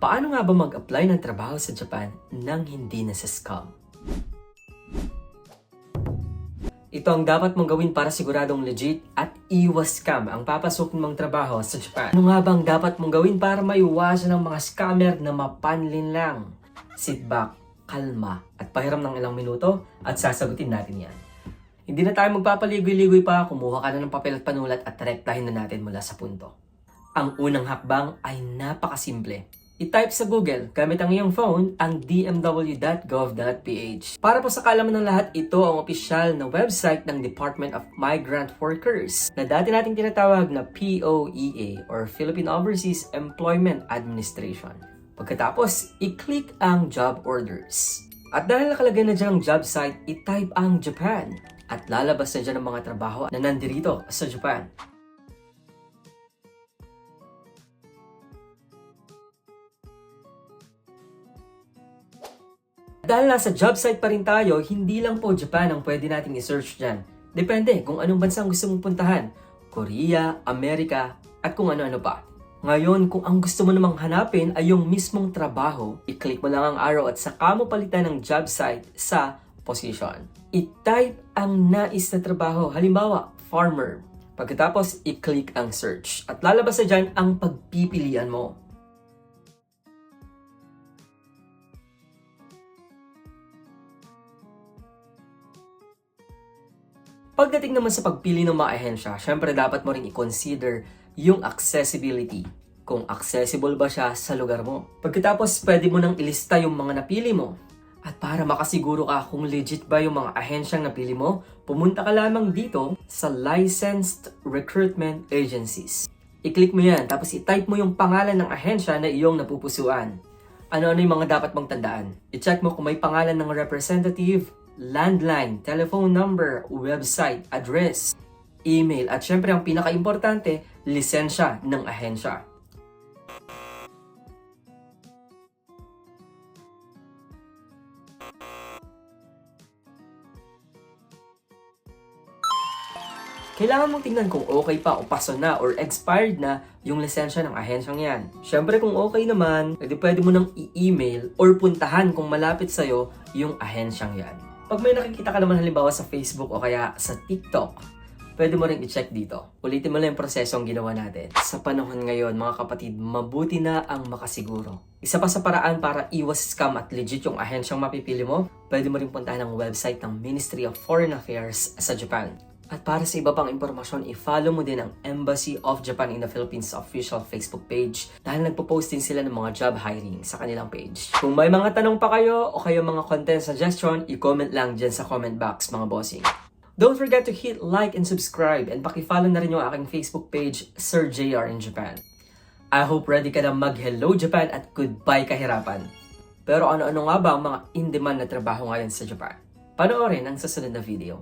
Paano nga ba mag-apply ng trabaho sa Japan nang hindi na sa scam? Ito ang dapat mong gawin para siguradong legit at iwas scam ang papasukin mong trabaho sa Japan. Ano nga bang dapat mong gawin para maiwasan ng mga scammer na mapanlin lang? Sit back, kalma, at pahiram ng ilang minuto at sasagutin natin yan. Hindi na tayo magpapaligoy-ligoy pa, kumuha ka na ng papel at panulat at rektahin na natin mula sa punto. Ang unang hakbang ay napakasimple. I-type sa Google gamit ang iyong phone ang dmw.gov.ph. Para po sa kalaman ng lahat, ito ang opisyal na website ng Department of Migrant Workers na dati nating tinatawag na POEA or Philippine Overseas Employment Administration. Pagkatapos, i-click ang job orders. At dahil nakalagay na dyan ang job site, i-type ang Japan. At lalabas na dyan ang mga trabaho na nandirito sa Japan. Dahil nasa job site pa rin tayo, hindi lang po Japan ang pwede nating i-search dyan. Depende kung anong bansang gusto mong puntahan. Korea, Amerika, at kung ano-ano pa. Ngayon, kung ang gusto mo namang hanapin ay yung mismong trabaho, i-click mo lang ang arrow at saka mo palitan ng job site sa position. I-type ang nais na trabaho, halimbawa, farmer. Pagkatapos, i-click ang search at lalabas na dyan ang pagpipilian mo. Pagdating naman sa pagpili ng mga ahensya, syempre dapat mo rin i-consider yung accessibility. Kung accessible ba siya sa lugar mo. Pagkatapos, pwede mo nang ilista yung mga napili mo. At para makasiguro ka kung legit ba yung mga ahensyang napili mo, pumunta ka lamang dito sa Licensed Recruitment Agencies. I-click mo yan, tapos i-type mo yung pangalan ng ahensya na iyong napupusuan. Ano-ano yung mga dapat mong tandaan? I-check mo kung may pangalan ng representative, landline, telephone number, website, address, email, at syempre ang pinaka-importante, lisensya ng ahensya. Kailangan mong tingnan kung okay pa o paso na or expired na yung lisensya ng ahensyang yan. Syempre kung okay naman, edi pwede mo nang i-email or puntahan kung malapit sa'yo yung ahensyang yan. Pag may nakikita ka naman halimbawa sa Facebook o kaya sa TikTok, pwede mo rin i-check dito. Ulitin mo lang yung proseso ang ginawa natin. Sa panahon ngayon, mga kapatid, mabuti na ang makasiguro. Isa pa sa paraan para iwas scam at legit yung ahensyang mapipili mo, pwede mo rin puntahan ang website ng Ministry of Foreign Affairs sa Japan. At para sa iba pang impormasyon, i-follow mo din ang Embassy of Japan in the Philippines official Facebook page dahil nagpo-post din sila ng mga job hiring sa kanilang page. Kung may mga tanong pa kayo o kayo mga content suggestion, i-comment lang dyan sa comment box mga bossing. Don't forget to hit like and subscribe and paki-follow na rin yung aking Facebook page, Sir JR in Japan. I hope ready ka na mag-Hello Japan at Goodbye Kahirapan. Pero ano-ano nga ba ang mga in-demand na trabaho ngayon sa Japan? Panoorin ang susunod na video.